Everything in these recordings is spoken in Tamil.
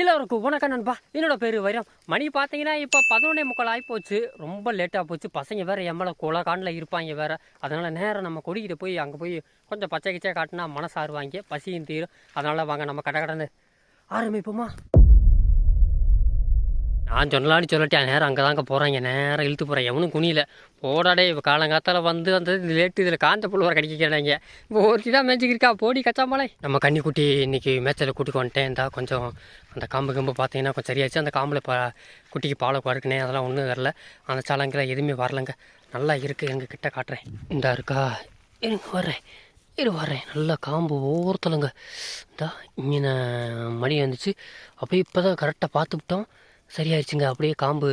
எல்லோருக்கும் வணக்கம் நண்பா? என்னோட பேர் வைரம். மணி பார்த்தீங்கன்னா இப்போ பதினொன்னே முக்கால் ஆகிப்போச்சு ரொம்ப லேட்டாக போச்சு. பசங்க வேறு எம்மளை கொலை காண்டில் இருப்பாங்க வேறு. அதனால் நேரம் நம்ம கொடிக்கிட்ட போய் அங்கே போய் கொஞ்சம் பச்சை கிச்சை காட்டினா மனசாருவாங்க. பசியும் தீரும். அதனால் வாங்க நம்ம கடை கடந்து ஆரம்பிப்போமா? நான் சொன்னலான்னு சொல்லட்டேன் நேரம் அங்கே தாங்க போகிறாங்க நேரம் இழுத்து போகிறேன் எவனும் குனியில். போடாடே இப்போ காலங்காத்தால் வந்து அந்த லேட்டு இதில் காஞ்ச புழுவார் கடிக்கிறாங்க இப்போ ஒருத்தி தான் மேய்ச்சிக்கிருக்கா போடி கச்சாமலை நம்ம கன்னிக்குட்டி இன்னைக்கு மேய்ச்சலை கூட்டிக்கு வந்துட்டேன். இந்தா கொஞ்சம் அந்த காம்பு கம்பு பார்த்தீங்கன்னா கொஞ்சம் சரியாச்சு. அந்த காம்பில் பா குட்டிக்கு பாலை பறக்குனே அதெல்லாம் ஒன்றும் வரல. அந்த சலங்கெல்லாம் எதுவுமே வரலங்க. நல்லா இருக்குது எங்கள் கிட்டே காட்டுறேன். இந்தா இருக்கா? இருங்க வர்றேன். இரு வரேன் நல்லா காம்பு ஒவ்வொருத்தலுங்க இந்தா இங்கே மணி வந்துச்சு. அப்படியே இப்போ தான் கரெக்டாக பார்த்துக்கிட்டோம் சரியாயிடுச்சுங்க. அப்படியே காம்பு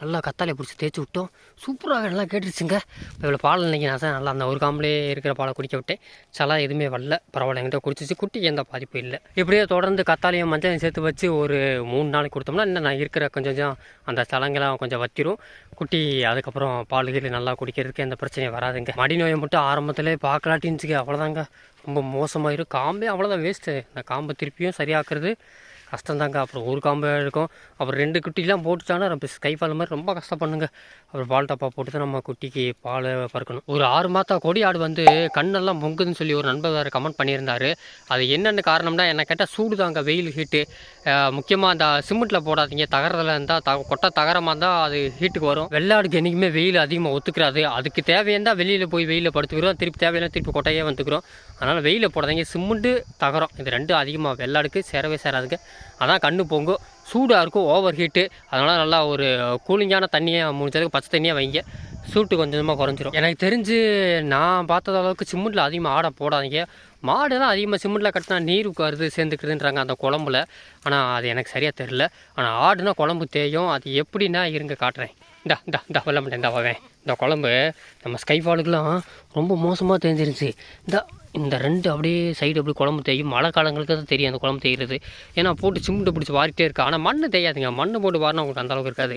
நல்லா கத்தாலே பிடிச்சி தேய்ச்சி விட்டோம். சூப்பராக நல்லா கேட்டுருச்சுங்க. இப்போ இவ்வளோ பால் இன்னைக்கு நான் நல்லா அந்த ஒரு காம்புலேயே இருக்கிற பாலை குடிக்க விட்டேன். சலா எதுவுமே வரல. பரவாயில்ல என்கிட்ட குடிச்சிச்சு. குட்டிக்கு எந்த பாதிப்பும் இல்லை. இப்படியே தொடர்ந்து கத்தாலையும் மஞ்சளையும் சேர்த்து வச்சு ஒரு மூணு நாளைக்கு கொடுத்தோம்னா இன்னும் நான் இருக்கிற கொஞ்சம் கொஞ்சம் அந்த சலங்கெல்லாம் கொஞ்சம் வத்திரும். குட்டி அதுக்கப்புறம் பால் கீழே நல்லா குடிக்கிறதுக்கு எந்த பிரச்சனையும் வராதுங்க. மடி நோயை மட்டும் ஆரம்பத்திலே பார்க்கலாட்டின்னுச்சுங்க. அவ்வளோதாங்க ரொம்ப மோசமாயிரும். காம்பே அவ்வளோதான் வேஸ்ட்டு அந்த காம்பை திருப்பியும் சரியாக்குறது கஷ்டம்தாங்க. அப்புறம் ஒரு காம்பு இருக்கும். அப்புறம் ரெண்டு குட்டிலாம் போட்டுட்டாங்கன்னா ரொம்ப கைப்பால் மாதிரி ரொம்ப கஷ்டப்படுங்க அப்புறம் பால் டப்பா போட்டு தான் நம்ம குட்டிக்கு பால் பறக்கணும். ஒரு ஆறு மாதம் கொடி ஆடு வந்து கண்ணெல்லாம் பொங்குதுன்னு சொல்லி ஒரு நண்பர் வேறு கமெண்ட் பண்ணியிருந்தாரு. அது என்னென்ன காரணம்னா என்ன கேட்டால் சூடு தாங்க வெயில் ஹீட்டு முக்கியமாக அந்த சிமெண்ட்டில் போடாதீங்க. தகரத்தில் இருந்தால் த கொட்டை தகரமாக இருந்தால் அது ஹீட்டுக்கு வரும். வெள்ளாடுக்கு என்றைக்குமே வெயில் அதிகமாக ஒத்துக்கிறாது அதுக்கு தேவையிருந்தால் வெளியில் போய் வெயிலில் படுத்துக்கிறோம். திருப்பி தேவையான திருப்பி கொட்டையே வந்துக்கிறோம். அதனால் வெயிலில் போடாதீங்க. சிமெண்ட்டு தகரம். இது ரெண்டும் அதிகமாக வெள்ளாடுக்கு சேரவே சேராதுங்க. அதான் கண்ணு பொங்கும் சூடாக இருக்கும் ஓவர் ஹீட்டு அதனால் நல்லா ஒரு கூலிங்கான தண்ணியை முடிஞ்சதுக்கு பச்சை தண்ணியாக வைங்க. சூட்டு கொஞ்சமாக குறைஞ்சிரும். எனக்கு தெரிஞ்சு நான் பார்த்தது அளவுக்கு சிமெண்ட்டில் அதிகமாக ஆடை போடாதீங்க. மாடு தான் அதிகமாக சிமெண்ட்டில் கட்டினா நீர் உட்காருது சேர்ந்துக்குதுன்றாங்க அந்த குழம்புல. ஆனால் அது எனக்கு சரியாக தெரில ஆனால் ஆடுனா குழம்பு தேயும். அது எப்படின்னா இருங்க காட்டுறேன். இந்தா இந்தா இந்தா வெள்ள மாட்டேன் இந்த வரேன் இந்த குழம்பு. நம்ம ஸ்கைஃபாலுக்குலாம் ரொம்ப மோசமாக தெரிஞ்சிருச்சு இந்த இந்த ரெண்டு அப்படியே சைடு அப்படி குழம்பு தேயும். மழை காலங்களுக்கு தான் தெரியும் அந்த குழம்பு தேய்கிறது ஏன்னா போட்டு சிமெண்ட்டு பிடிச்சி வாரிட்டே இருக்கா. ஆனால் மண் தேயாதுங்க. மண் போட்டு வாரினா உங்களுக்கு அந்தளவுக்கு இருக்காது.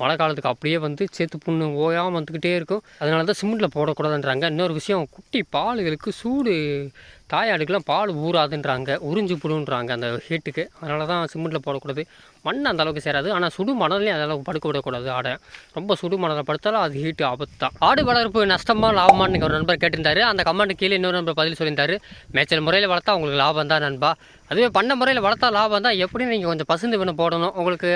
மழை காலத்துக்கு அப்படியே வந்து சேத்து புண்ணு ஓயாமல் வந்துக்கிட்டே இருக்கும். அதனால தான் சிமெண்ட்டில் போடக்கூடாதுன்றாங்க. இன்னொரு விஷயம் குட்டி பாலுகளுக்கு சூடு தாயாடுக்கெல்லாம் பால் ஊறாதுன்றாங்க. உறிஞ்சு புடுன்றாங்க அந்த ஹீட்டுக்கு அதனால தான் சிமெண்ட்டில் போடக்கூடாது. மண் அந்த அளவுக்கு சேராது. ஆனால் சுடு மணலையும் அந்த அளவுக்கு படுக்க விடக்கூடாது. ஆடை. ரொம்ப சுடு மணலை படுத்தாலும் அது ஹீட்டு ஆபத்து. தான் ஆடு வளர்ப்பு நஷ்டமா லாபமான்னு ஒரு நண்பர் கேட்டிருந்தாரு. அந்த கமெண்ட் கீழே இன்னொரு நண்பர் பதில் சொல்லியிருந்தாரு. மேய்ச்சல் முறையில் வளர்த்தா உங்களுக்கு லாபம் தான் நண்பா. அதுவே பண்ண முறையில் வளர்த்தா லாபம் தான். எப்படி நீங்கள் கொஞ்சம் பசுந்து வினை போடணும்? உங்களுக்கு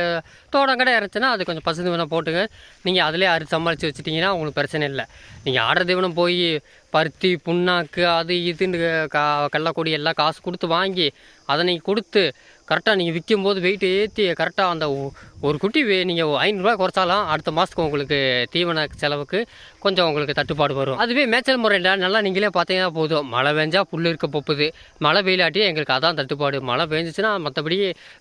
தோட்டம் கடை இருந்துச்சுன்னா அது கொஞ்சம் பசுந்து வினை போட்டுங்க. நீங்கள் அதிலே அறுத்து சமாளித்து வச்சுட்டிங்கன்னா உங்களுக்கு பிரச்சனை இல்லை. நீங்கள் ஆடுற தீவனம் போய் பருத்தி புண்ணாக்கு அது இதுன்னு கா கள்ளக்கொடி எல்லாம் காசு கொடுத்து வாங்கி அதை நீங்கள் கொடுத்து கரெக்டாக நீங்கள் விற்கும்போது வெயிட்டு ஏற்றி கரெக்டாக அந்த ஒரு குட்டி நீங்கள் ஐநூறுரூவா குறைச்சாலும் அடுத்த மாதத்துக்கு உங்களுக்கு தீவன செலவுக்கு கொஞ்சம் உங்களுக்கு தட்டுப்பாடு வரும். அதுவே மேய்ச்சல் முறையில் நல்லா நீங்களே பார்த்தீங்கன்னா போதும். மழை பெஞ்சா புல் இருக்க போப்புது மழை வெயிலாட்டி எங்களுக்கு அதான் தட்டுப்பாடு. மழை பெஞ்சிச்சுன்னா மற்றபடி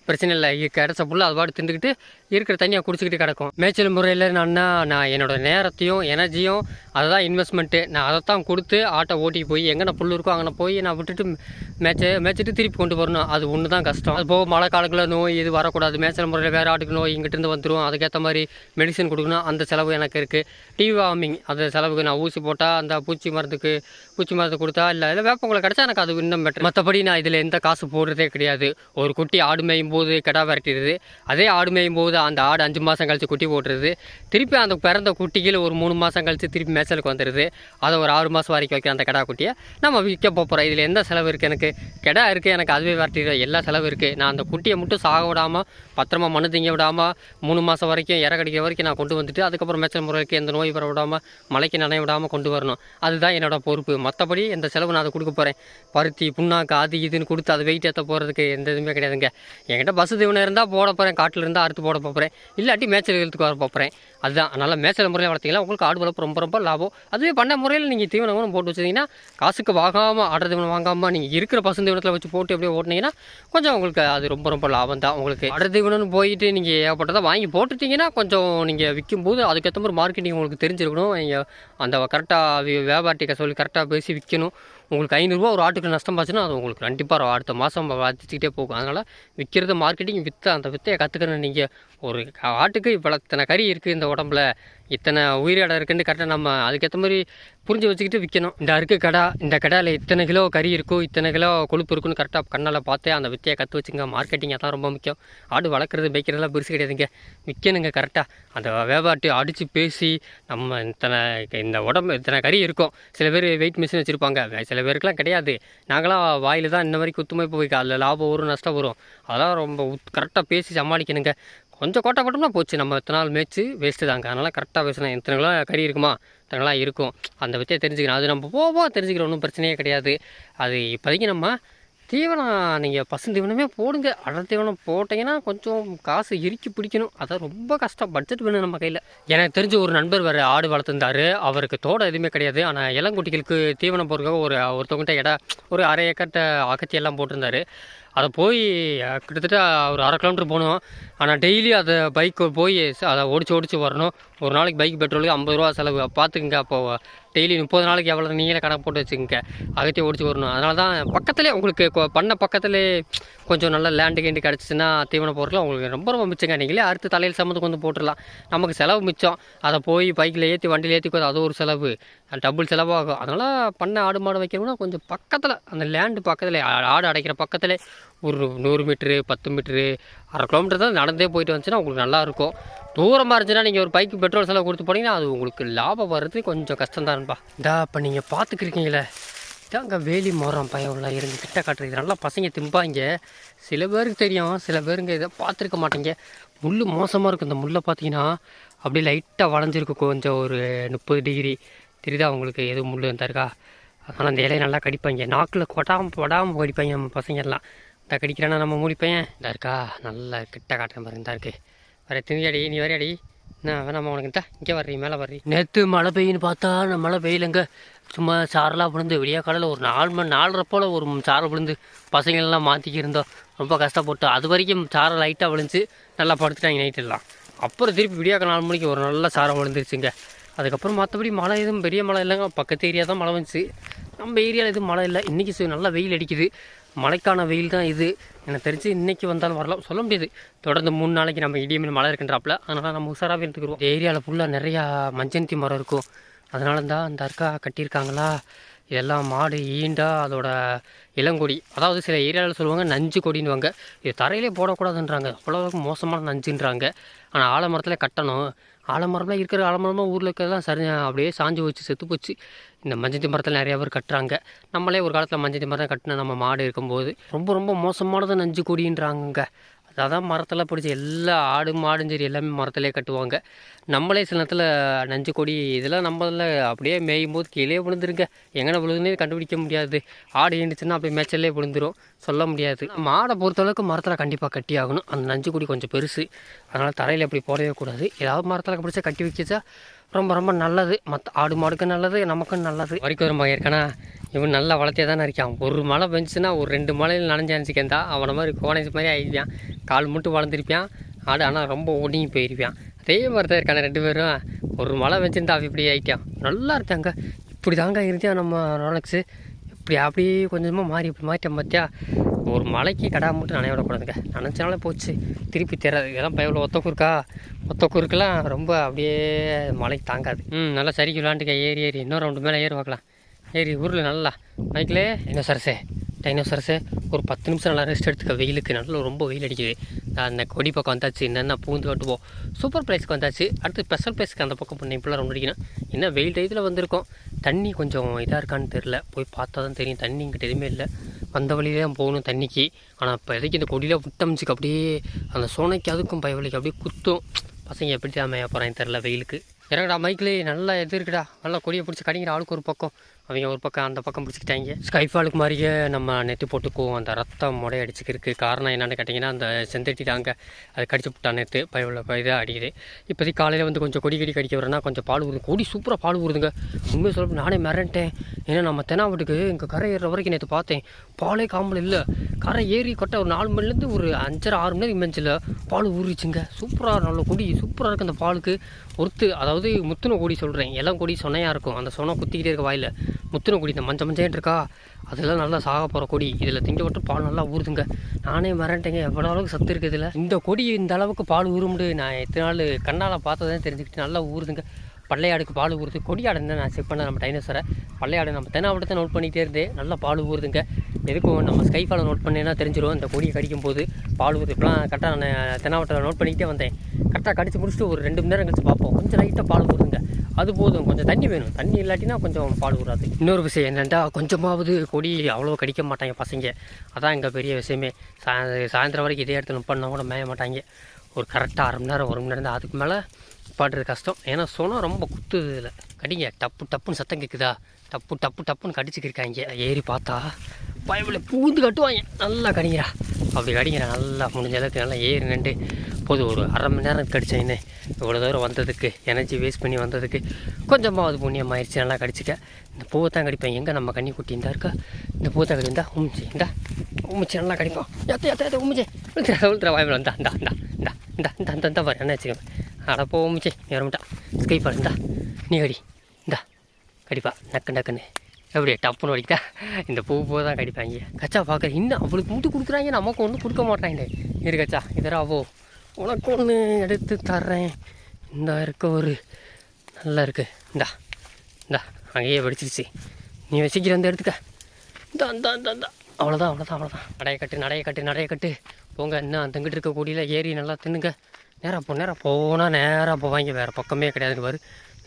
பிரச்சனை இல்லை. கிடச்ச புல் அது பாட்டு தின்னுக்கிட்டு இருக்கிற தண்ணியை குடிச்சிக்கிட்டு கிடக்கும். மேய்ச்சல் முறையில் என்னன்னா நான் என்னோட நேரத்தையும் எனர்ஜியும் அதுதான் இன்வெஸ்ட்மெண்ட்டு நான் அதை தான் கொடுத்து ஆட்டை ஓட்டி போய் எங்கே புல் இருக்கோ அங்கே போய் நான் விட்டுட்டு மேய்ச்ச மேய்ச்சிட்டு திருப்பி கொண்டு வரணும். அது ஒன்று தான் கஷ்டம். அது போக மழை காலங்களில் நோய் இது வரக்கூடாது. மேய்ச்சல் முறையில் வேறு ஆட்டுக்கு நோய் இங்கிட்டிருந்து வந்துடும் அதுக்கேற்ற மாதிரி மெடிசன் கொடுக்கணும். அந்த செலவு எனக்கு இருக்குது டீ வார்மிங் அந்த செலவுக்கு நான் ஊசி போட்டால் அந்த பூச்சி மருந்துக்கு பூச்சி மருந்து கொடுத்தா இல்லை இல்லை வேப்பங்களை கிடச்சா எனக்கு அது இன்னும் பெட்டர் மற்றபடி நான் இதில் எந்த காசு போடுறதே கிடையாது. ஒரு குட்டி ஆடு மேயும் போது கிடா விரட்டிடுது. அதே ஆடு மேயும் போது அந்த ஆடு அஞ்சு மாதம் கழித்து குட்டி போட்டுருது. திருப்பி அந்த பிறந்த குட்டிகள் ஒரு மூணு மாதம் கழித்து திருப்பி மேய்ச்சலுக்கு வந்துடுது அதை ஒரு ஆறு மாதம் வரைக்கும் வைக்கிற அந்த கிடா குட்டியை. நம்ம விற்க போகிறோம் இதில் எந்த செலவு இருக்குது எனக்கு? கிடா இருக்குது எனக்கு அதுவே விரட்டிடுற எல்லா செலவு இருக்குது நான் அந்த குட்டியை மட்டும் சாக விடாமல் பத்திரமா மனு திங்க விடாமல் மூணு மாதம் வரைக்கும் இறக்கடிக்கிற வரைக்கும் நான் கொண்டு வந்துட்டு அதுக்கப்புறம் மேச்சல் முறைக்கு எந்த நோய் வர விடாமல் மலைக்கு நனைய விடாமல் கொண்டு வரணும். அதுதான் என்னோடய பொறுப்பு. மற்றபடி எந்த செலவு நான் அதை கொடுக்க போகிறேன் பருத்தி புண்ணாக்கு அது இதுன்னு கொடுத்து அது வெயிட் ஏற்ற போகிறதுக்கு எந்த இதுவுமே கிடையாதுங்க. என்கிட்ட பஸ் தீவனம் இருந்தால் போட போகிறேன் காட்டில் இருந்தால் அறுத்து போட போகிறேன் இல்லாட்டி மேய்ச்சல் இழுத்துக்கு வர போகிறேன் அதுதான். அதனால் மேய்ச்சல் முறையில் வளர்த்தீங்கன்னா உங்களுக்கு ஆடு வளர்ப்பு ரொம்ப ரொம்ப லாபம். அதுவே பண்ண முறையில் நீங்கள் தீவனம் போட்டு வச்சிங்கன்னா காசுக்கு வாங்காமல் ஆடுற தீவனம் வாங்காமல் நீங்கள் இருக்கிற பசு தீவனத்தில் வச்சு போட்டு அப்படியே ஓட்டினீங்கன்னா கொஞ்சம் உங்களுக்கு அது ரொம்ப ரொம்ப லாபம் தான் உங்களுக்கு. ஆடுற தீவனம்னு போயிட்டு நீங்கள் ஏகப்பட்டதை வாங்கி போட்டுட்டீங்கன்னா கொஞ்சம் நீங்கள் விற்கும்போது அதுக்கேற்ற மாதிரி மார்க்கெட்டிங் உங்களுக்கு தெரிஞ்சிருக்கணும். நீங்கள் அந்த கரெக்டாக வியாபாரிகிட்ட சொல்லி கரெக்டாக பேசி விற்கணும் உங்களுக்கு ஐநூறுரூவா ஒரு ஆட்டுக்கு நஷ்டம் பார்த்துன்னா அது உங்களுக்கு கண்டிப்பாக அடுத்த மாதம் வளர்த்துக்கிட்டே போகும். அதனால் விற்கிறது மார்க்கெட்டிங் விற்று அந்த வித்தையை கற்றுக்கணும் நீங்கள் ஒரு ஆட்டுக்கு இவ்வளோ இத்தனை கறி இருக்குது இந்த உடம்புல. இத்தனை உயிரிடம் இருக்குன்னு கரெக்டாக நம்ம அதுக்கேற்ற மாதிரி புரிஞ்சு வச்சுக்கிட்டு விற்கணும் இந்த அருக்கு கடை இந்த கடையில் இத்தனை கிலோ கறி இருக்கும் இத்தனை கிலோ கொழுப்பு இருக்குன்னு கரெக்டாக கண்ணால் பார்த்து அந்த வித்தையை கற்று வச்சுங்க. மார்க்கெட்டிங் அதான் ரொம்ப முக்கியம். ஆடு வளர்க்குறது மேய்க்கிறதுலாம் பெருசு கிடையாதுங்க. விற்கணுங்க கரெக்டாக அந்த வியாபாரத்தை அடித்து பேசி நம்ம இத்தனை இந்த உடம்பு இத்தனை கறி இருக்கும். சில பேர் வெயிட் மிஷின் வச்சுருப்பாங்க. சில பேருக்குலாம் கிடையாது. நாங்களாம் வாயில் தான் இந்த மாதிரி குத்துமே போய் அதில் லாபம் வரும் நஷ்டம் வரும். அதெல்லாம் ரொம்ப கரெக்டாக பேசி சமாளிக்கணுங்க. கொஞ்சம் கோட்டை போட்டோம்னா போச்சு. நம்ம இத்தனை நாள் மேய்ச்சி வேஸ்ட்டு தாங்க அதனால் கரெக்டாக பேசணும் இத்தனை கறி இருக்குமா? இத்தனை இருக்கும். அந்த பற்றியே தெரிஞ்சுக்கணும். அது நம்ம போவோம் தெரிஞ்சுக்கிறோம். ஒன்றும் பிரச்சனையே கிடையாது. அது இப்போதைக்கு நம்ம தீவனம் நீங்கள் பசு தீவனமே போடுங்க. அடர் தீவனம் போட்டிங்கன்னா கொஞ்சம் காசு இறுக்கி பிடிக்கணும். அதான் ரொம்ப கஷ்டம். பட்ஜெட் வேணும் நம்ம கையில். எனக்கு தெரிஞ்ச ஒரு நண்பர் வேறு ஆடு வளர்த்துருந்தாரு. அவருக்கு தோட எதுவுமே கிடையாது. ஆனால் இளங்குட்டிகளுக்கு தீவனம் போடுறதுக்காக ஒரு ஒருத்தவங்கிட்ட இடம் ஒரு அரை ஏக்கர்கிட்ட அகத்தி எல்லாம் போட்டிருந்தாரு. அதை போய் கிட்டத்தட்ட ஒரு அரை கிலோமீட்டர் போகணும் ஆனால் டெய்லி அதை பைக்கு போய் அதை ஓடிச்சு ஓடிச்சு வரணும். ஒரு நாளைக்கு பைக் பெட்ரோலுக்கு ஐம்பது ரூபா செலவு. பார்த்துக்குங்க அப்போ டெய்லி முப்பது நாளைக்கு எவ்வளோ நீங்களே கணக்கு போட்டு வச்சுக்கோங்க. அகத்தி ஒடிச்சு வரணும். அதனால தான் பக்கத்துலேயே உங்களுக்கு கொ- பண்ண பக்கத்துலேயே கொஞ்சம் நல்ல லேண்டு கேண்டு கிடச்சிச்சின்னா தீவன போடுறதுல உங்களுக்கு ரொம்ப ரொம்ப மிச்சங்க. நீங்களே அறுத்து தலையில் சம்மந்து கொண்டு போட்டுடலாம். நமக்கு செலவு மிச்சம். அதை போய் பைக்கில் ஏற்றி வண்டியில் ஏற்றி அது ஒரு செலவு. டபுள் செலவாகும். அதனால் பண்ண ஆடு மாடு வைக்கணும்னா கொஞ்சம் பக்கத்தில் அந்த லேண்டு பக்கத்தில் ஆடு அடைக்கிற பக்கத்தில் ஒரு நூறு மீட்ரு பத்து மீட்ரு அரை கிலோமீட்டர் தான் நடந்தே போயிட்டு வந்துச்சுன்னா உங்களுக்கு நல்லாயிருக்கும். தூரமாக இருந்துச்சுன்னா நீங்கள் ஒரு பைக்கு பெட்ரோல் செலவு கொடுத்து போனீங்கன்னா அது உங்களுக்கு லாபம் வர்றது கொஞ்சம் கஷ்டம்தான்ப்பா இந்தா இப்போ நீங்கள் பார்த்துக்கிருக்கீங்களே இதாங்க வேலி மரம் பயம் உள்ள இருங்க கிட்ட காட்டுறது. நல்லா பசங்க திம்பாங்க. சில பேருக்கு தெரியும் சில பேருங்க இதை பார்த்துருக்க மாட்டேங்க. முள் மோசமாக இருக்கும். இந்த முள்ளை பார்த்தீங்கன்னா அப்படியே லைட்டாக வளைஞ்சிருக்கு. கொஞ்சம் ஒரு முப்பது டிகிரி. தெரியுதா உங்களுக்கு எதுவும் முள் இருந்தாருக்கா அதனால் அந்த இலையை நல்லா கடிப்பாங்க. நாக்கில் கொட்டாமல் படாமல் கடிப்பாங்க நம்ம பசங்கள்லாம் எல்லாம் இந்த நம்ம மூடிப்பையன் இதாக இருக்கா? நல்லா கிட்ட காட்டுறேன் பாருங்க இந்த இருக்கு. வர திணியடி நீ வரையாடி. என்ன நம்ம உனக்கு தான் இங்கே வர்றீ மேலே வர்றீ. நேற்று மழை பெய்யுன்னு பார்த்தா நான் மழை பெய்யலைங்க. சும்மா சாரெல்லாம் விழுந்து விடிய காலையில் ஒரு நாலு மணி நாலரை போல் ஒரு சாரை விழுந்து பசங்களெல்லாம் மாற்றிக்கி இருந்தோம். ரொம்ப கஷ்டப்பட்டோம். அது வரைக்கும் சாரை லைட்டாக விழுந்துச்சு. நல்லா படுத்துட்டாங்க நைட்டெல்லாம் அப்புறம் திருப்பி விடியாக்க நாலு மணிக்கு ஒரு நல்ல சாரம் விழுந்துருச்சுங்க. அதுக்கப்புறம் மற்றபடி மழை எதுவும் பெரிய மழை இல்லைங்க. பக்கத்து ஏரியா தான் மழை வந்துச்சு. நம்ம ஏரியாவில் எதுவும் மழை இல்லை. இன்றைக்கி சு- நல்லா வெயில் அடிக்குது. மழைக்கான வெயில் தான் இது. எனக்கு தெரிஞ்சு இன்றைக்கி வந்தாலும் வரலாம். சொல்ல முடியாது. தொடர்ந்து மூணு நாளைக்கு நம்ம இடியமில் மழை இருக்கின்றாப்புல. அதனால் நம்ம உஷாராகவே இருந்துக்கிறோம் இந்த ஏரியாவில் ஃபுல்லாக நிறையா மஞ்சந்தி மரம் இருக்கும். அதனால தான் அந்த அக்கா கட்டியிருக்காங்களா? இதெல்லாம் மாடு ஈண்டா அதோட இளங்கொடி. அதாவது சில ஏரியாவில் சொல்லுவாங்க நஞ்சு கொடின்னுவாங்க. இது தரையிலே போடக்கூடாதுன்றாங்க. அவ்வளோ மோசமான நஞ்சுன்றாங்க. ஆனால் ஆலமரத்தில் கட்டணும். ஆலமரம்லாம் இருக்கிற ஆலமரமாக ஊரில் இருக்கிறதெல்லாம் சரி அப்படியே சாஞ்சு வச்சு செத்து போச்சு. இந்த மஞ்சத்தி மரத்தில் நிறையா பேர் கட்டுறாங்க. நம்மளே ஒரு காலத்தில் மஞ்சத்தி மரம் கட்டின நம்ம மாடு இருக்கும்போது ரொம்ப ரொம்ப மோசமானது நஞ்சு கொடின்றாங்க அதான் மரத்தில் பிடிச்சி எல்லா ஆடு மாடும் சரி எல்லாமே மரத்திலே கட்டுவாங்க. நம்மளே சில நேரத்தில் நஞ்சு கொடி இதெல்லாம் நம்மள அப்படியே மேயும் போது கீழே விழுந்துருங்க. எங்கே விழுதுன்னே கண்டுபிடிக்க முடியாது. ஆடு ஈண்டுச்சுன்னா அப்படியே மேய்ச்சல்லே விழுந்துரும். சொல்ல முடியாது. மாடை பொறுத்தளவுக்கு மரத்தில் கண்டிப்பாக கட்டி ஆகணும். அந்த நஞ்சு கொடி கொஞ்சம் பெருசு. அதனால் தரையில் அப்படி போடவே கூடாது. ஏதாவது மரத்தில் பிடிச்சா கட்டி வைக்கிச்சா ரொம்ப ரொம்ப நல்லது. மற்ற ஆடு மாடுக்கும் நல்லது நமக்கும் நல்லது. வரைக்கும் ஒரு மகன் இவன் நல்லா வளர்த்தே தானே இருக்கான். ஒரு மழை பெஞ்சுன்னா ஒரு ரெண்டு மழையில் நனைஞ்சானுச்சிக்கேந்தா அவனை மாதிரி கோனேஜ் மாதிரி ஆகிருப்பான் கால் மட்டும் வளர்ந்துருப்பான். ஆடு ஆனால் ரொம்ப ஒடுங்கி போயிருப்பான். அதே மாதிரி தான் இருக்கான ரெண்டு பேரும். ஒரு மழை பெஞ்சிருந்தா அவள் இப்படி ஆகிட்டான் நல்லா இருக்காங்க. இப்படி தாங்க இருந்தான் நம்ம ரோலக்ஸு. இப்படி அப்படியே கொஞ்சமாக மாறி இப்படி மாறிட்டேன் பார்த்தியா ஒரு மலைக்கு கடா மட்டும் நனைய விடக்கூடாதுங்க. நினச்சனாலே போச்சு. திருப்பி தெரியாது இதெல்லாம் பயவில் ஒத்த குறுக்கா? ஒத்த குறுக்கெல்லாம் ரொம்ப அப்படியே மலைக்கு தாங்காது. ம் நல்லா சரிக்கு விளாண்டுக்க ஏறி ஏறி. இன்னும் ரவுண்டு மேலே ஏறி பார்க்கலாம். ஏறி ஊரில் நல்லா மைக்கிலே டைனோசரஸே டைனோசரஸே ஒரு பத்து நிமிஷம் நல்லா ரெஸ்ட் எடுத்துக்க. வெயிலுக்கு நல்லா ரொம்ப வெயில் அடிக்குது. அந்த கொடி பக்கம் வந்தாச்சு என்னென்ன பூந்து கட்டுவோம். சூப்பர் ப்ரைஸ்க்கு வந்தாச்சு. அடுத்து ஸ்பெஷல் ப்ரைஸ்க்கு அந்த பக்கம் பண்ணி இப்பெல்லாம் ரொம்ப அடிக்கணும். என்ன வெயில் டயத்தில் வந்திருக்கோம். தண்ணி கொஞ்சம் இதாக இருக்கான்னு தெரில போய் பார்த்தா தான் தெரியும். தண்ணி இங்கிட்ட எதுவுமே இல்லை. வந்த வழியிலே தான் போகணும் தண்ணிக்கு. ஆனால் இப்போதைக்கு இந்த கொடியில் விட்டமிச்சுக்கு அப்படியே அந்த சோனைக்கு அதுக்கும் பயவலிக்கு அப்படியே குத்தும். பசங்க எப்படி தான் மேய தெரில வெயிலுக்கு. எனக்குடா மைக்கிலே நல்லா எது இருக்குடா. நல்லா கொடியை பிடிச்சி கடிங்கிற ஆளுக்கு ஒரு பக்கம். அவங்க ஒரு பக்கம் அந்த பக்கம் பிடிச்சிக்கிட்டாங்க. ஸ்கைஃபாலுக்கு மாதிரியே நம்ம நெத்து போட்டுக்குவோம் அந்த ரத்தம் முடைய அடிச்சுக்கிறதுக்கு காரணம் என்னென்னு கேட்டிங்கன்னா அந்த செந்தட்டி தாங்க அது கடிச்சு விட்டா நெத்து பயவில் இதாக அடிக்குது. இப்போதைக்கு காலையில் வந்து கொஞ்சம் கொடி கடி கடிக்க வரேன்னா கொஞ்சம் பால் ஊறுது. கொடி சூப்பராக பால் ஊறுதுங்க. உண்மையை சொல்ல நானே மிரண்டேன். ஏன்னா நம்ம தெனாவட்டுக்கு இங்கே கரை ஏறுற வரைக்கும் நேற்று பார்த்தேன். பாலே காம்பல் இல்லை. கரை ஏறி கொட்ட ஒரு நாலு மணிலேருந்து ஒரு அஞ்சரை ஆறு மணி நேரம் பால் ஊறிச்சுங்க சூப்பராக நல்ல கொடி. சூப்பராக இருக்குது அந்த பாலுக்கு. ஒருத்து அதாவது முத்துன கொடி சொல்கிறேன் எல்லாம் கொடி சொனையாக இருக்கும். அந்த சொனை குத்திக்கிட்டே இருக்க வாயில். முத்துன கொடி இந்த மஞ்சள் மஞ்சள் இருக்கா? அதெல்லாம் நல்லா சாக போகிற கொடி. இதில் திங்க விட்டு பால் நல்லா ஊறுதுங்க. நானே மறந்துட்டேங்க. எவ்வளோ அளவுக்கு சத்து இருக்குது இதில். இந்த கொடி இந்த அளவுக்கு பால் ஊறும்டு நான் எத்தனை நாள் கண்ணால் பார்த்ததே தெரிஞ்சுக்கிட்டு நல்லா ஊறுதுங்க. பள்ளையாடுக்கு பால் ஊறுது. கொடியாடு தான் நான் செக் பண்ண நம்ம டைனோசரை பள்ளையாடு நம்ம தென்னாவட்டத்தை நோட் பண்ணிகிட்டே இருந்தே நல்லா பால் ஊறுதுங்க. எதுக்கும் நம்ம ஸ்கைஃபாலை நோட் பண்ணேன்னா தெரிஞ்சிடும் இந்த கொடியை கடிக்கும் போது பால் ஊறுது. இப்போலாம் கரெக்டாக நான் தென்னாவட்டத்தை நோட் பண்ணிக்கிட்டே வந்தேன். கரெக்டாக கடிச்சு முடிச்சுட்டு ஒரு ரெண்டு மணி நேரம் கழிச்சு பார்ப்போம். கொஞ்சம் லைட்டாக பால் ஊறுதுங்க. அது போதும். கொஞ்சம் தண்ணி வேணும். தண்ணி இல்லாட்டினா கொஞ்சம் பால் ஊறாது. இன்னொரு விஷயம் என்னென்னா கொஞ்சமாவது கொடி அவ்வளோ கடிக்க மாட்டாங்க பசங்க. அதான் எங்கள் பெரிய விஷயமே. சாய சாயந்தரம் வரைக்கும் இதே இடத்துல பண்ணால் கூட மேய மாட்டாங்க. ஒரு கரெக்டாக அரை மணி நேரம் ஒரு மணி நேரம் தான். அதுக்கு மேலே பாடுறது கஷ்டம் ஏன்னா சொனம் ரொம்ப குத்துது இதில் கடிங்க டப்பு டப்புன்னு சத்தம் கேட்குதா டப்பு டப்பு டப்புன்னு கடிச்சுக்கிருக்காங்க ஏறி பார்த்தா பயவில் பூந்து கட்டுவாங்க நல்லா கடிங்கிறா அப்படி கடிங்கிறா நல்லா முடிஞ்ச அளவுக்கு நல்லா ஏறி நின்று போது ஒரு அரை மணி நேரம் கடிச்சேன்னு இவ்வளோ தூரம் வந்ததுக்கு எனர்ஜி வேஸ்ட் பண்ணி வந்ததுக்கு கொஞ்சமாவது புண்ணியம் ஆயிடுச்சு நல்லா கடிச்சிக்க இந்த பூவை தான் கடிப்பேன் எங்கே நம்ம கண்ணி குட்டி இந்தா இருக்கா இந்த பூவை தான் கடிந்தா உமிச்சு இந்தா உமிச்சு நல்லா கடிப்போம் எத்த எத்த எத்த உமிச்சு உளுத்துற வாய்ப்பில் இந்தா இந்தா இந்தா இந்தா இந்தா இந்த இந்த இந்த பாரு என்ன வச்சுக்கோங்க அட போ உமிச்சு வரமாட்டா ஸ்கை பாரு நீ கடி இந்தா கடிப்பா நக்கு நக்குன்னு எப்படி டப்புன்னு வடிக்கிட்டா இந்த பூ பூ தான் கடிப்பாங்க கச்சா பார்க்குற இன்னும் அவளுக்கு முட்டு கொடுக்குறாங்க நமக்கு ஒன்றும் கொடுக்க மாட்டாங்க இரு கச்சா இதராவோ உனக்கு ஒன்று எடுத்து தர்றேன் இந்த இருக்க ஒரு நல்லா இருக்குது இந்தா இந்தா அங்கேயே வெடிச்சிருச்சு நீ வச்சுக்கிற அந்த எடுத்துக்க இந்தா இந்தா இந்தா இந்தா அவ்வளோதான் அவ்வளோதான் அவ்வளோதான் நடைய கட்டு நடைய கட்டு நடைய கட்டு போங்க இன்னும் அந்தங்கிட்டு இருக்க கூடியில் ஏறி நல்லா தின்னுங்க நேராக போ நேராக போனால் நேராக போவாங்க வேறு பக்கமே கிடையாது பாரு.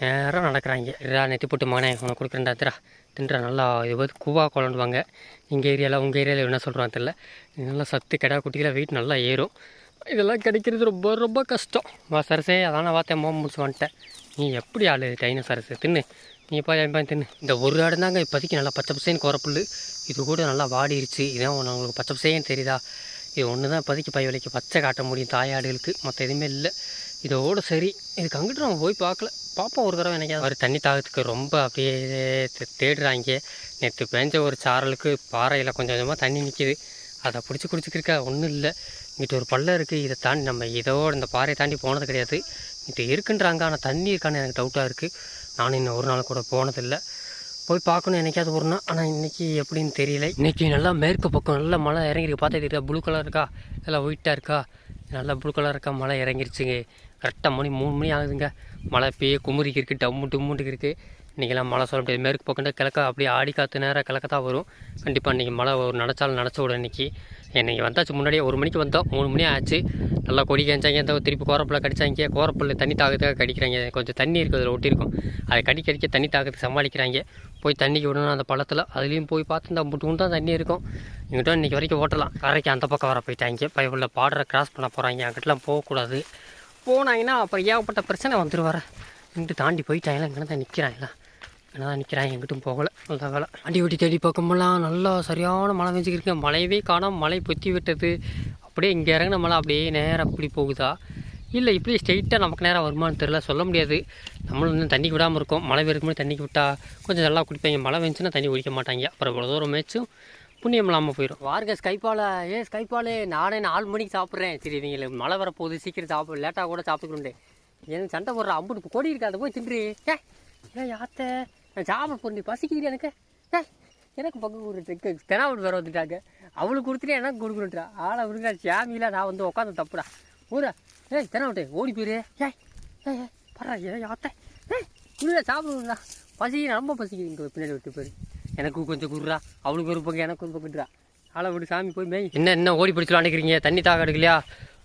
நேராக நடக்கிறாங்க. இரா நெத்தி போட்டு மகனே உனக்கு கொடுக்குறேன்டா திரா தின்றா நல்லா இது வந்து கூவா குழண்டுவாங்க எங்கள் ஏரியாவில் உங்கள் ஏரியாவில் என்ன சொல்கிறாங்க தெரியல. நல்லா சத்து கிடா குட்டியில் வெயிட் நல்லா ஏறும். இதெல்லாம் கிடைக்கிறது ரொம்ப ரொம்ப கஷ்டம். வா சரசே அதான வார்த்தை மோம் முடிச்சு வந்துட்டேன். நீ எப்படி ஆள் டைனோ சரசு தின்னு. நீ போய் என் பையன் தின்னு. இந்த ஒரு ஆடு தாங்க இப்போதைக்கு நல்லா பச்சை பசேன்னு குறப்புல்லு இது கூட நல்லா வாடிருச்சு. இதான் உங்களுக்கு பச்சை பசேன்னு தெரியுதா? இது ஒன்று தான் இப்போதைக்கு பை விலைக்கு பச்சை காட்ட முடியும் தாயாடுகளுக்கு. மற்ற எதுவுமே இல்லை. இதோட சரி. இதுக்கு அங்கிட்டு நம்ம போய் பார்க்கல. பார்ப்போம் ஒரு தடவை எனக்கு அவர் தண்ணி தாகத்துக்கு ரொம்ப அப்படியே தேடுறாங்க. நேற்று பேஞ்ச ஒரு சாரலுக்கு பாறையில் கொஞ்சம் கொஞ்சமாக தண்ணி நிற்கிது அதை பிடிச்சி குடிச்சிக்கிருக்கா ஒன்றும் இல்லை. இங்கிட்ட ஒரு பள்ளம் இருக்குது இதை தாண்டி நம்ம இதோட இந்த பாறையை தாண்டி போனது கிடையாது. இங்கிட்ட இருக்குன்றாங்க. ஆனால் தண்ணி இருக்கான்னு எனக்கு டவுட்டாக இருக்குது நானும் இன்னும் ஒரு நாள் கூட போனதில்லை. போய் பார்க்கணும் என்னைக்காவது ஒரு நாள் ஆனால் இன்றைக்கி எப்படின்னு தெரியல. இன்றைக்கி நல்லா மேற்கு பக்கம் நல்லா மழை இறங்கிருக்கு பார்த்தா தெரியல ப்ளூ கலர் இருக்கா? நல்லா ஒயிட்டாக இருக்கா? நல்லா ப்ளூ கலர் இருக்கா? மழை இறங்கிருச்சுங்க. கரெக்டாக மணி மூணு மணி ஆகுதுங்க. மழை பெய்ய குமுறிக்கு இருக்குது டம்மு டும்முட்டுக்கு இருக்குது இன்றைக்கெல்லாம் மழை சொல்ல முடியாது மேற்கு பக்கம் கிழக்க அப்படியே ஆடி காற்று நேரம் கிழக்க தான் வரும். கண்டிப்பாக இன்றைக்கி மழை ஒரு நினச்சாலும் நினச்ச விட இன்றைக்கி. இன்னைக்கு வந்தாச்சு முன்னாடியே ஒரு மணிக்கு வந்தோம் மூணு மணி ஆச்சு. நல்லா கொடி கேஞ்சாங்க எந்த திருப்பி கோரப்பில் கடிச்சாங்க கோரப்பில் தண்ணி தாக்கத்துக்காக கடிக்கிறாங்க. கொஞ்சம் தண்ணி இருக்குது அதில் ஒட்டியிருக்கும். அதை கடி கடிக்க தண்ணி தாக்கத்துக்கு சமாளிக்கிறாங்க. போய் தண்ணிக்கு விடணும் அந்த பழத்தில் அதுலேயும் போய் பார்த்து இந்த முட்டு தான் தண்ணி இருக்கும். இங்கிட்ட இன்றைக்கி வரைக்கும் ஓட்டலாம். கரைக்கு அந்த பக்கம் வர போயிட்டாங்க. பைபிளில் பாடரை கிராஸ் பண்ண போகிறாங்க அங்கிட்டலாம் போகக்கூடாது. போனாங்கன்னா அப்புறம் ஏகப்பட்ட பிரச்சனை வந்துடுவார் இங்கிட்டு தாண்டி போயிட்டாங்களா இங்கே தான் நிற்கிறாங்களா தான் நிற்கிறாங்க எங்கிட்டும் போகலை. நல்ல வேலை. அடி வெட்டி தேடி பார்க்கும்போலாம் நல்லா சரியான மழை பெஞ்சிக்கிருக்கு மழையவே காணாம மழை பொத்தி விட்டது. அப்படியே இங்கே இறங்கின மழை அப்படியே நேராக அப்படி போகுதா? இல்லை இப்படி ஸ்ட்ரெயிட்டாக நமக்கு நேரம் வருமானு தெரில சொல்ல முடியாது. நம்மளும் வந்து தண்ணிக்கு விடாமல் இருக்கோம். மழை பெருக்கும்போது தண்ணிக்கு விட்டால் கொஞ்சம் நல்லா குடிப்பாங்க. மழை பெஞ்சுன்னா தண்ணி குடிக்க மாட்டாங்க. அப்புறம் இவ்வளோ தூரம் மேய்ச்சும் புண்ணியம் இல்லாமல் போயிடும். வாருங்க ஸ்கைப்பால ஏ ஸ்கைப்பாலே நானே நாலு மணிக்கு சாப்பிட்றேன். சரி இவங்க மழை வர போகுது சீக்கிரம் சாப்பிடு. லேட்டாக கூட சாப்பிட்டுக்கணுண்டே எனக்கு சண்டை போடுற? அம்புட்டு கொடி இருக்கு. அதை போய் தின்று. ஏ ஏன் யாத்த நான் சாப்பிட போறேன் பசிக்குது எனக்கு. ஏ எனக்கு பக்கம் கொடுத்துட்டு தெனாவட்டு வேறு வந்துட்டாங்க. அவளுக்கு கொடுத்துட்டு எனக்கு கொடுக்கணுன்றா ஆளை விடுங்க சாமியில் நான் வந்து உட்காந்து தப்புடா. ஊரா ஏய் தெனாவட்டு ஓடி போயிரு. ஏய் ஏய் ஏய், பரா ஏ ஆத்தே. ஏய் குருடா சாப்பிடுங்களா பசிக்கு ரொம்ப பசிக்குது. இங்கே பின்னாடி விட்டு போயிரு. எனக்கு கொஞ்சம் குருடா அவளுக்கு ஒரு பக்கம் எனக்கு ஒரு பக்கம்ன்றா ஆளை விட்டு சாமி போய் மேய். என்ன என்ன ஓடி பிடிச்சலாம் நினைக்கிறீங்க தண்ணி தாக எடுக்கலையா?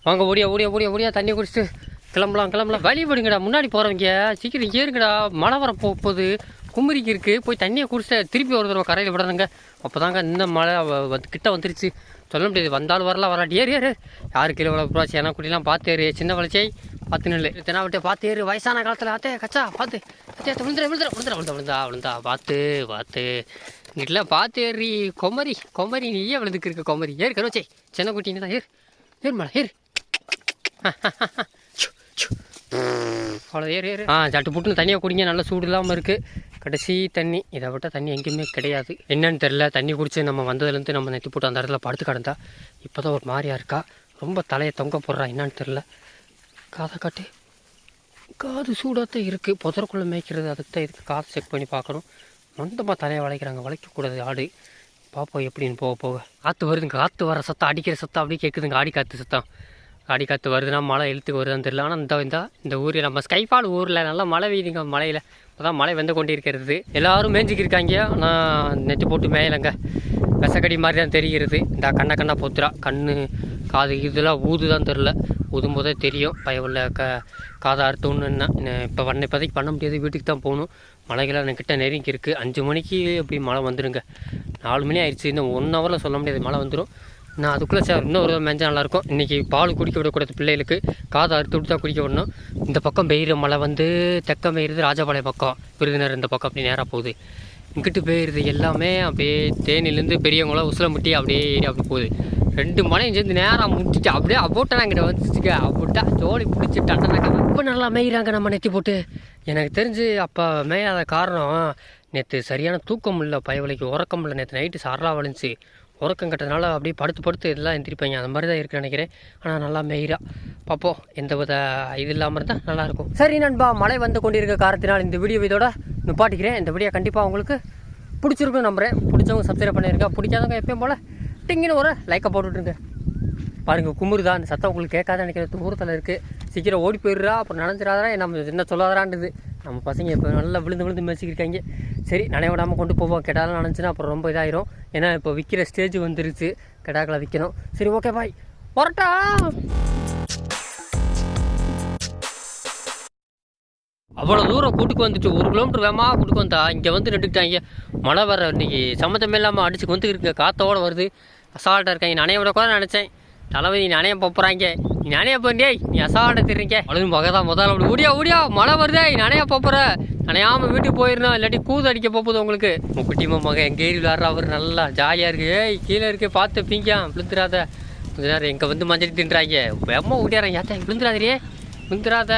வாங்க ஓடியா ஓடியா ஓடியா ஓடியா தண்ணி குடிச்சிட்டு கிளம்பலாம் கிளம்பலாம். வழி விடுங்கடா. முன்னாடி போகிறவங்க சீக்கிரம் ஏறுங்கடா. மழை வர போகுது. குமரிக்கு இருக்குது போய் தண்ணியை குடிச்சிட்டு திருப்பி ஒரு தடவை கரையில் விடணுங்க. அப்போ தாங்க இந்த மழை வ- வந்து கிட்ட வந்துருச்சு. சொல்ல முடியாது. வந்தாலும் வரலாம் வராட்டி ஏறு ஏறு யார் கீழே விளக்கு போச்சு ஏன்னா குட்டிலாம் பார்த்து ஏறு. சின்ன வளர்ச்சியை பார்த்து நில்லு. தெனாவட்டே பார்த்து ஏறு. வயசான காலத்தில் ஆத்தே கச்சா பார்த்து. அத்தே அத்தே விழுந்துட விழுந்துட விழுந்துட விழுந்தா விழுந்தா விழுந்தா பார்த்து பார்த்து. இங்கிட்டலாம் பார்த்து ஏறி கொமரி கொமரி நீயே விழுந்துக்கு இருக்க கொமரி. ஏறு கருவச்சே சின்ன குட்டின்னு தான் ஏறு. ஏறு மழை ஏறு. அவ்வளோ ஏறு ஏறு. ஆ சட்டு புட்டுன்னு தண்ணியை குடிங்க. நல்லா சூடு இல்லாமல் இருக்குது கடைசி தண்ணி. இதை விட்டால் தண்ணி எங்கேயுமே கிடையாது. என்னன்னு தெரில தண்ணி குடிச்சு நம்ம வந்ததுலேருந்து நம்ம நெத்தி போட்டு அந்த இடத்துல படுத்து கிடந்தா இப்போ தான் ஒரு மாதிரியா இருக்கா? ரொம்ப தலையை தொங்க போடுறா. என்னன்னு தெரில காதை காட்டு. காது சூடாக தான் இருக்குது புதற்குள்ளே மேய்க்கிறது அதுக்கு தான் இதுக்கு காது செக் பண்ணி பார்க்கணும். மொந்தமாக தலையை வளைக்கிறாங்க. வளைக்கக்கூடாது ஆடு. பார்ப்போம் எப்படின்னு போக போக. காற்று வருதுங்க. காற்று வர சத்தம் அடிக்கிற சத்தம் அப்படியே கேட்குதுங்க. ஆடி காற்று சத்தம். ஆடி காற்று வருதுன்னா மழை இழுத்துக்கு வருதான்னு தெரியல. ஆனால் இந்த இந்த இந்த ஊரில் நம்ம ஸ்கைஃபால் ஊரில் நல்லா மழை பெய்யுதுங்க மழையில். இப்போதான் மழை வந்து கொண்டு இருக்கிறது எல்லாரும் மேய்ஞ்சிக்கிருக்காங்க ஆனால் நெட்டு போட்டு மேயலைங்க. விசக்கடி மாதிரி தான் தெரிகிறது. இந்த கண்ணை கண்ணா பொத்துறா. கண்ணு காது இதெல்லாம் ஊது தான் தெரில ஊதும் போதே தெரியும் பயவுள்ள க காதை அறுத்தோன்னு இப்போ பண்ண இப்போதைக்கு பண்ண முடியாது. வீட்டுக்கு தான் போகணும். மழைகள்லாம் என்கிட்ட நெருங்கி இருக்குது அஞ்சு மணிக்கு அப்படி மழை வந்துடுங்க நாலு மணி ஆயிடுச்சு. இன்னும் ஒன் ஹவரில் சொல்ல முடியாது. மழை வந்துடும் நான் அதுக்குள்ளே சார் இன்னும் ஒரு மேஞ்சா நல்லாயிருக்கும். இன்றைக்கி பால் குடிக்க விடக்கூடாது பிள்ளைகளுக்கு. காதை அறுத்து விட்டு தான் குடிக்க விடணும். இந்த பக்கம் பெய்கிற மழை வந்து தெக்க பெய்யுறது ராஜபாளையம் பக்கம். விருதுநர் இந்த பக்கம் அப்படி நேராக போகுது. இங்கிட்டு பெய்யுறது எல்லாமே அப்படியே தேனிலேருந்து பெரியவங்களாம் உசிலமுட்டி அப்படியே ஏறி அப்படி போகுது. ரெண்டு மலையும் சேர்ந்து நேராக முடிச்சுட்டு அப்படியே அபோட்டனாங்கிட்ட வந்துச்சுக்க அப்படிட்டா ஜோடி பிடிச்சிட்டாங்க ரொம்ப நல்லா மேய்கிறாங்க நம்ம நெத்தி போட்டு. எனக்கு தெரிஞ்சு அப்போ மேயாத காரணம் நேற்று சரியான தூக்கம் இல்லை பயவலைக்கு உறக்கம் இல்லை. நேற்று நைட்டு சாரலா வலிச்சு உறக்கம் கட்டதுனால அப்படியே படுத்து படுத்து இதெல்லாம் எந்திரிப்பாங்க. அந்த மாதிரி தான் இருக்குன்னு நினைக்கிறேன். ஆனால் நல்லா மெயிராக பார்ப்போம் எந்த வித இது இல்லாமல் இருந்தால் நல்லாயிருக்கும். சரி நண்பா. மழை வந்து கொண்டிருக்க காரணத்தினால் இந்த வீடியோ இதோட நிப்பாட்டிக்கிறேன். இந்த வீடியோ கண்டிப்பாக உங்களுக்கு பிடிச்சிருக்கும் நம்புறேன். பிடிச்சவங்க சப்ஸ்கிரைப் பண்ணியிருக்கேன் பிடிக்காதவங்க எப்பயும் போல் டிங்கின்னு ஒரு லைக்கை போட்டுவிட்ருங்க பாருங்க குமுறுதா அந்த சத்தம் உங்களுக்கு கேட்காத நினைக்கிற தூரத்தில் இருக்குது சீக்கிரம் ஓடி போயிடுறா. அப்புறம் நனைஞ்சிடாதா நம்ம என்ன சொல்லாதான்றது நம்ம பசங்க இப்போ நல்லா விழுந்து விழுந்து மேய்ச்சிக்கிருக்காங்க. சரி நனைய விடாமல் கொண்டு போவோம். கெடாலாம் நனைஞ்சுன்னா அப்புறம் ரொம்ப இதாயிரும். ஏன்னா இப்போ விற்கிற ஸ்டேஜ் வந்துருச்சு. கெடாக்களை விற்கணும் சரி ஓகே பாய் வரட்டா! அவ்வளோ தூரம் கூட்டுக்கு வந்துட்டு ஒரு கிலோமீட்டர் வேகமாக கூட்டுக்கு வந்தா இங்கே வந்து நின்றுக்கிட்டாங்க. மழை வர இன்னைக்கு சம்மந்தமே இல்லாமல் அடிச்சு வந்து இருக்குங்க காற்றோடு வருது. அசால்ட்டாக இருக்காங்க. நனைய விட கூட நினச்சேன். தளபதி நனைய போகிறாங்க நீ நனைய போண்டே நீ அசால்ட்டாக தெரியுங்க அழுது மக தான் முதல்ல அப்படி ஓடியா ஓடியா மழை வருதே நனைய போப்புற நனையாம வீட்டுக்கு போயிடணும் இல்லாட்டி கூது அடிக்க போகுது உங்களுக்கு. உங்கள் குட்டிமா மக எங்கள் ஏறி விளாட்றா அவர் நல்லா ஜாலியாக இருக்கு. ஏய் கீழே இருக்கு பார்த்து பீங்க விழுந்துடாத கொஞ்ச நேரம் எங்க வந்து மஞ்சள் தின்றாங்க வேகமாக ஓடியாரன் ஏத்தா விழுந்துடாதே விழுந்துடாத